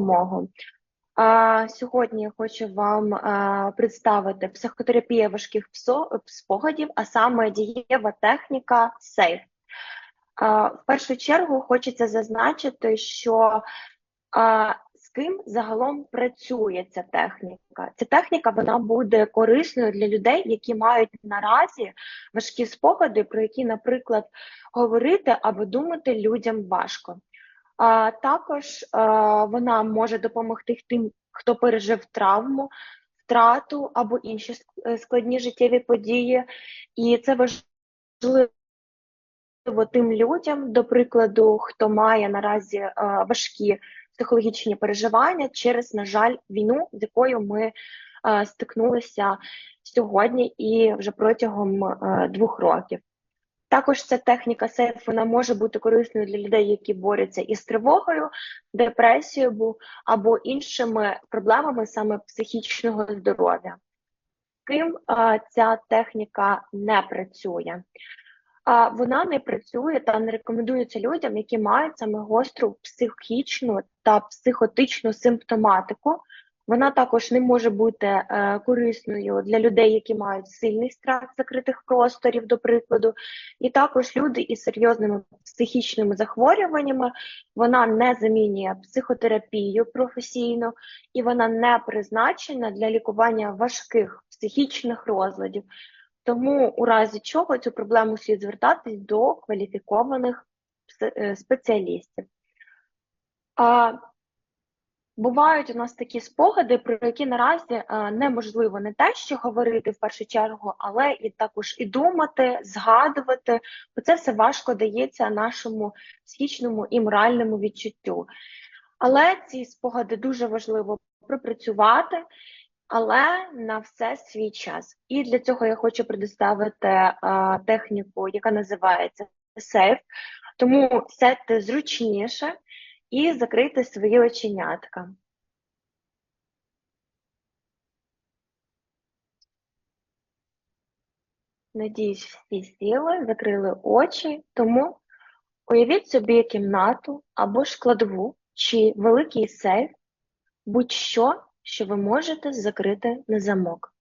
допомогу. Сьогодні я хочу вам представити психотерапія важких спогадів, а саме дієва техніка. А, В першу чергу хочеться зазначити, що з ким загалом працює ця техніка. Ця техніка вона буде корисною для людей, які мають наразі важкі спогади, про які, наприклад, говорити або думати людям важко. А також а, вона може допомогти тим, хто пережив травму, втрату або інші е, складні життєві події. І це важливо тим людям, до прикладу, хто має наразі е, важкі психологічні переживання через, на жаль, війну, з якою ми е, стикнулися сьогодні і вже протягом е, двох років. Також ця техніка сейф вона може бути корисною для людей, які борються із тривогою, депресією або- іншими проблемами саме психічного здоров'я. Е, ця техніка не працює? Вона не працює та не рекомендується людям, які мають саме гостру психічну та психотичну симптоматику. Вона також не може бути е, корисною для людей, які мають сильний страх закритих просторів, до прикладу, і також люди із серйозними психічними захворюваннями. Вона не замінює психотерапію професійно, і вона не призначена для лікування важких психічних розладів. Тому у разі чого цю проблему слід звертатись до кваліфікованих е, спеціалістів. А, бувають у нас такі спогади, про які наразі е, неможливо не те, що говорити в першу чергу, але і також і думати, згадувати, бо це все важко дається нашому психічному і моральному відчуттю. Але ці спогади дуже важливо пропрацювати, але на все свій час. І для цього я хочу предоставити е, техніку, яка називається сейф. Тому сядьте зручніше і закрийте свої оченятка. Надіюсь, всі сіли, закрили очі, тому уявіть собі кімнату або ж чи великий сейф, будь-що, що ви можете закрити на замок.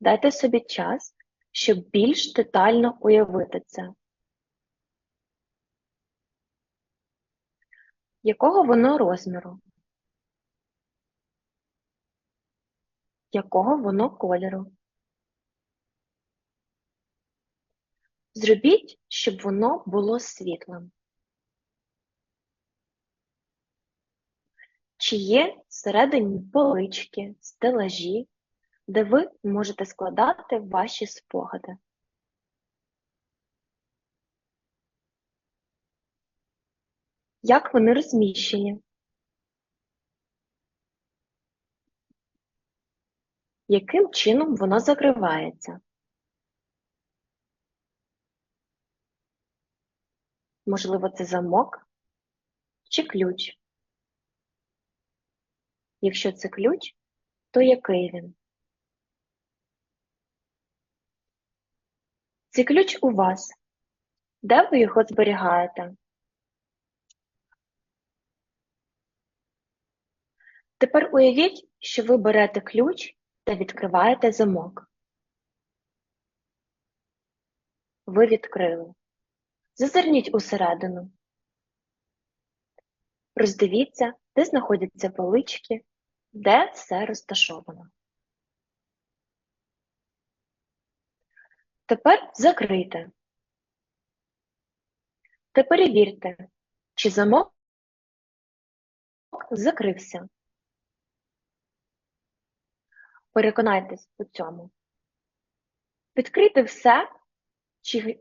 Дайте собі час, щоб більш детально уявити це. Якого воно розміру? Якого воно кольору? Зробіть, щоб воно було світлим. Чи є всередині полички, стелажі, де ви можете складати ваші спогади? Як вони розміщені? Яким чином воно закривається? Можливо, це замок чи ключ? Якщо це ключ, то який він? Цей ключ у вас. Де ви його зберігаєте? Тепер уявіть, що ви берете ключ та відкриваєте замок. Ви відкрили. Зазирніть усередину. Роздивіться, де знаходяться полички, де все розташовано. Тепер закрийте. Та перевірте, чи замок закрився. Переконайтесь у цьому. Відкрийте все чи...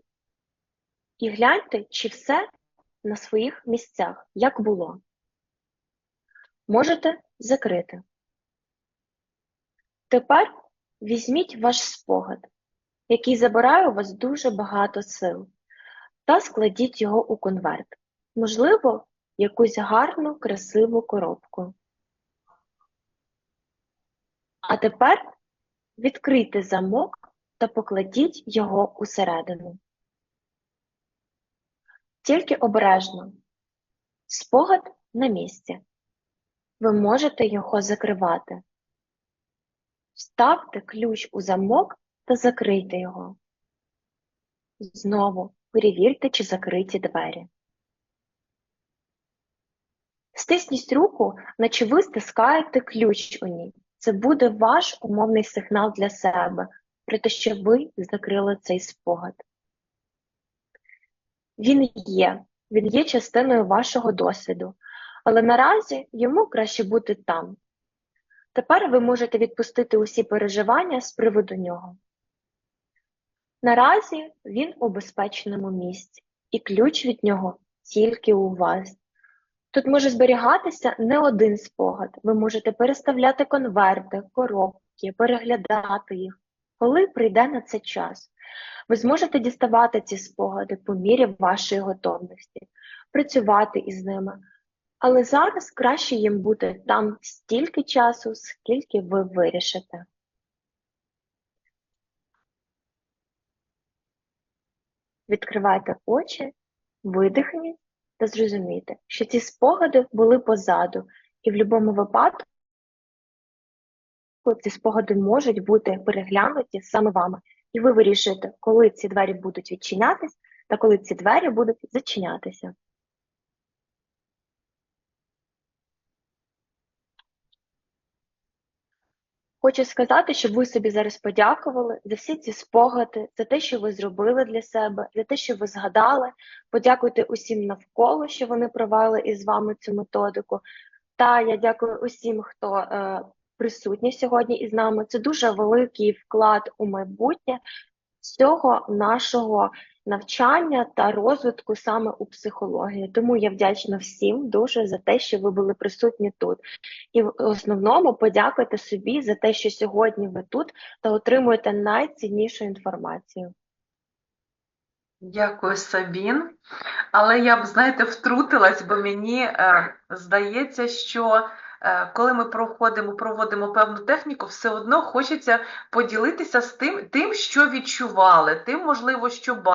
і гляньте, чи все на своїх місцях, як було. Можете закрити. Тепер візьміть ваш спогад, який забирає у вас дуже багато сил, та складіть його у конверт. Можливо, якусь гарну, красиву коробку. А тепер відкрийте замок та покладіть його усередину. Тільки обережно. Спогад на місці. Ви можете його закривати. Вставте ключ у замок та закрийте його. Знову перевірте, чи закриті двері. Стисніть руку, наче ви стискаєте ключ у ній. Це буде ваш умовний сигнал для себе про те, що ви закрили цей спогад. Він є, він є частиною вашого досвіду, але наразі йому краще бути там. Тепер ви можете відпустити усі переживання з приводу нього. Наразі він у безпечному місці, і ключ від нього тільки у вас. Тут може зберігатися не один спогад. Ви можете переставляти конверти, коробки, переглядати їх, коли прийде на це час. Ви зможете діставати ці спогади по мірі вашої готовності, працювати із ними. Але зараз краще їм бути там стільки часу, скільки ви вирішите. Відкривайте очі, видихніть та зрозуміти, що ці спогади були позаду, і в будь-якому випадку ці спогади можуть бути переглянуті саме вами. І ви вирішуєте, коли ці двері будуть відчинятись та коли ці двері будуть зачинятися. Хочу сказати, щоб ви собі зараз подякували за всі ці спогади, за те, що ви зробили для себе, за те, що ви згадали. Подякуйте усім навколо, що вони провели із вами цю методику. Та я дякую усім, хто е, присутній сьогодні із нами. Це дуже великий вклад у майбутнє всього нашого навчання та розвитку саме у психології. Тому я вдячна всім дуже за те, що ви були присутні тут. І в основному подякуйте собі за те, що сьогодні ви тут та отримуєте найціннішу інформацію. Дякую, Сабін. Але я б, знаєте, втрутилась, бо мені е, здається, що е, коли ми проходимо, проводимо певну техніку, все одно хочеться поділитися з тим, тим, що відчували, тим, можливо, що бачили.